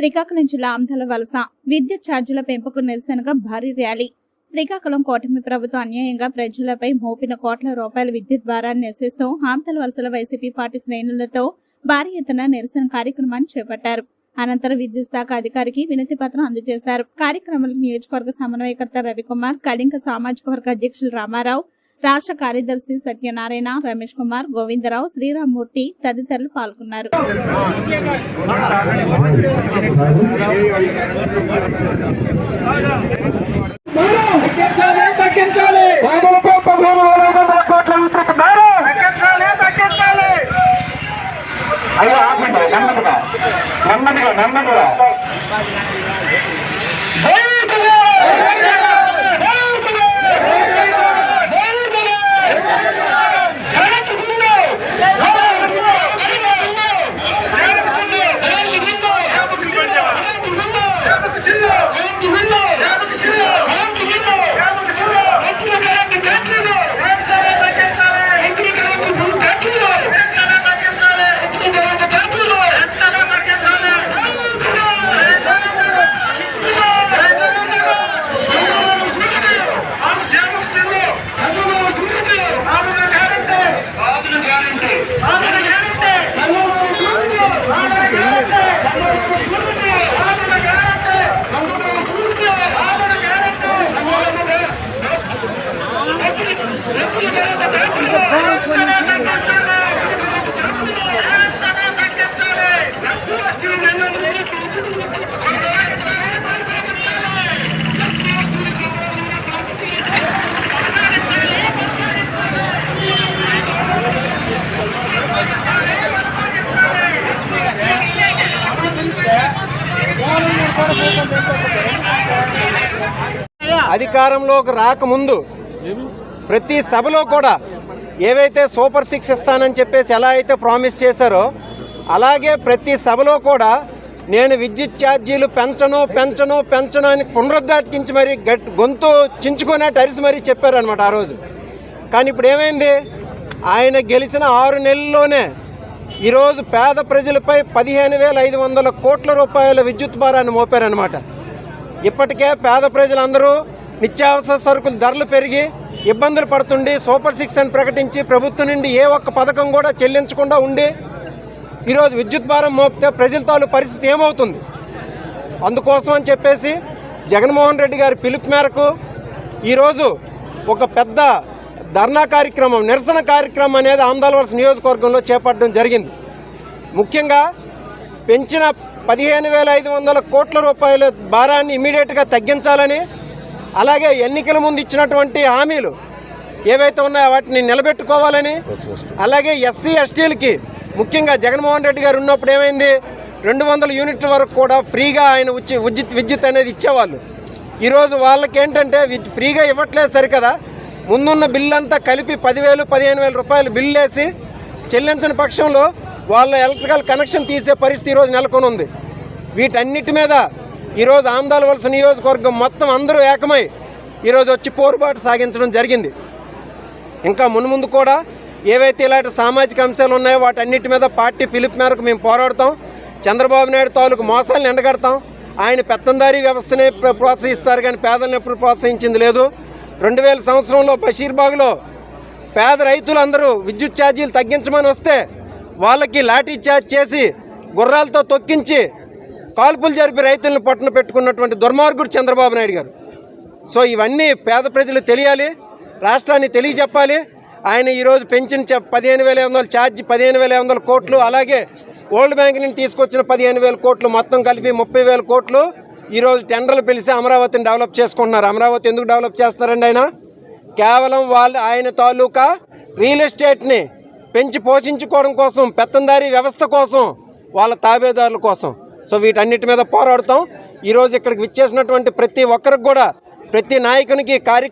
శ్రీకాకుళం జిల్లా ఆమ్తల వలస విద్యుత్ ఛార్జీల పెంపుకు నిరసనగా భారీ ర్యాలీ. శ్రీకాకుళం కూటమి ప్రభుత్వం అన్యాయంగా ప్రజలపై మోపిన కోట్ల రూపాయల విద్యుత్ భారాన్ని నిరసిస్తూ ఆమ్తల వలసల వైసీపీ పార్టీ శ్రేణులతో భారీ ఎత్తున నిరసన కార్యక్రమాన్ని చేపట్టారు. అనంతరం విద్యుత్ శాఖ అధికారికి వినతి పత్రం అందజేశారు. కార్యక్రమంలో నియోజకవర్గ సమన్వయకర్త రవికుమార్ కళింక సామాజిక వర్గ అధ్యక్షులు రామారావు రాష్ట్ర కార్యదర్శి సత్యనారాయణ రమేష్ కుమార్ గోవిందరావు శ్రీరామ్మూర్తి తదితరులు పాల్గొన్నారు. అధికారంలోకి రాకముందు ప్రతి సభలో కూడా ఏవైతే సూపర్ సిక్స్ ఇస్తానని చెప్పేసి ఎలా అయితే ప్రామిస్ చేశారో అలాగే ప్రతి సభలో కూడా నేను విద్యుత్ ఛార్జీలు పెంచను పెంచను పెంచను అని పునరుద్ఘాటించి మరి గట్ గొంతు చించుకునే టరిసి మరీ చెప్పారనమాట ఆ రోజు. కానీ ఇప్పుడు ఏమైంది? ఆయన గెలిచిన ఆరు నెలల్లోనే ఈరోజు పేద ప్రజలపై పదిహేను వేల ఐదు వందల కోట్ల రూపాయల విద్యుత్ భారాన్ని మోపారనమాట ఇప్పటికే పేద ప్రజలందరూ నిత్యావసర సరుకుల ధరలు పెరిగి ఇబ్బందులు పడుతుండి సూపర్ సిక్స్ అని ప్రకటించి ప్రభుత్వం నుండి ఏ ఒక్క పథకం కూడా చెల్లించకుండా ఉండి ఈరోజు విద్యుత్ భారం మోపితే ప్రజల తాలూ పరిస్థితి ఏమవుతుంది? అందుకోసం అని చెప్పేసి జగన్మోహన్ రెడ్డి గారి పిలుపు మేరకు ఈరోజు ఒక పెద్ద ధర్నా కార్యక్రమం నిరసన కార్యక్రమం అనేది ఆంధ్రవలస నియోజకవర్గంలో చేపట్టడం జరిగింది. ముఖ్యంగా పెంచిన పదిహేను వేల ఐదు వందల కోట్ల రూపాయల భారాన్ని ఇమీడియట్గా తగ్గించాలని అలాగే ఎన్నికల ముందు ఇచ్చినటువంటి హామీలు ఏవైతే ఉన్నాయో వాటిని నిలబెట్టుకోవాలని అలాగే ఎస్సీ ఎస్టీలకి ముఖ్యంగా జగన్మోహన్ రెడ్డి గారు ఉన్నప్పుడు ఏమైంది? రెండు వందల యూనిట్ల వరకు కూడా ఫ్రీగా ఆయన ఉచి విద్యుత్ విద్యుత్ అనేది ఇచ్చేవాళ్ళు. ఈరోజు వాళ్ళకి ఏంటంటే ఫ్రీగా ఇవ్వట్లేదు సరికదా. ముందున్న బిల్లు అంతా కలిపి పదివేలు పదిహేను వేల రూపాయలు బిల్లు వేసి చెల్లించిన పక్షంలో వాళ్ళ ఎలక్ట్రికల్ కనెక్షన్ తీసే పరిస్థితి ఈరోజు నెలకొని ఉంది వీటన్నిటి మీద ఈరోజు ఆంధ్రాల వలస నియోజకవర్గం మొత్తం అందరూ ఏకమై ఈరోజు వచ్చి పోరుబాటు సాగించడం జరిగింది. ఇంకా మున్ముందు కూడా ఏవైతే ఇలాంటి సామాజిక అంశాలు ఉన్నాయో వాటన్నిటి మీద పార్టీ పిలుపు మేరకు మేము పోరాడతాం. చంద్రబాబు నాయుడు తాలూకు మోసాలను ఎండగడతాం. ఆయన పెత్తందారీ వ్యవస్థనే ప్రోత్సహిస్తారు కానీ పేదలను ఎప్పుడు ప్రోత్సహించింది లేదు. రెండు వేల సంవత్సరంలో బషీర్బాగ్లో పేద రైతులందరూ విద్యుత్ ఛార్జీలు తగ్గించమని వస్తే వాళ్ళకి లాఠీ చార్జ్ చేసి గుర్రాలతో తొక్కించి కాల్పులు జరిపి రైతులను పట్టున పెట్టుకున్నటువంటి దుర్మార్గుడు చంద్రబాబు నాయుడు గారు. సో ఇవన్నీ పేద ప్రజలు తెలియాలి రాష్ట్రాన్ని తెలియజెప్పాలి. ఆయన ఈరోజు పెంచిన చె- పదిహేను వేల ఐదు వందల ఛార్జ్ పదిహేను వేల ఐదు వందల కోట్లు అలాగే వరల్డ్ బ్యాంక్ నుంచి తీసుకొచ్చిన పదిహేను వేల కోట్లు మొత్తం కలిపి ముప్పై వేల కోట్లు ఈరోజు టెండర్లు పిలిచి అమరావతిని డెవలప్ చేసుకుంటున్నారు. అమరావతి ఎందుకు డెవలప్ చేస్తున్నారండి ఆయన? కేవలం వాళ్ళు ఆయన తాలూకా రియల్ ఎస్టేట్ని పెంచి పోషించుకోవడం కోసం పెత్తందారీ వ్యవస్థ కోసం వాళ్ళ తాబేదారుల కోసం. సో వీటన్నిటి మీద పోరాడుతాం. ఈరోజు ఇక్కడికి విచ్చేసినటువంటి ప్రతి ఒక్కరికి కూడా ప్రతి నాయకునికి కార్యక్రమం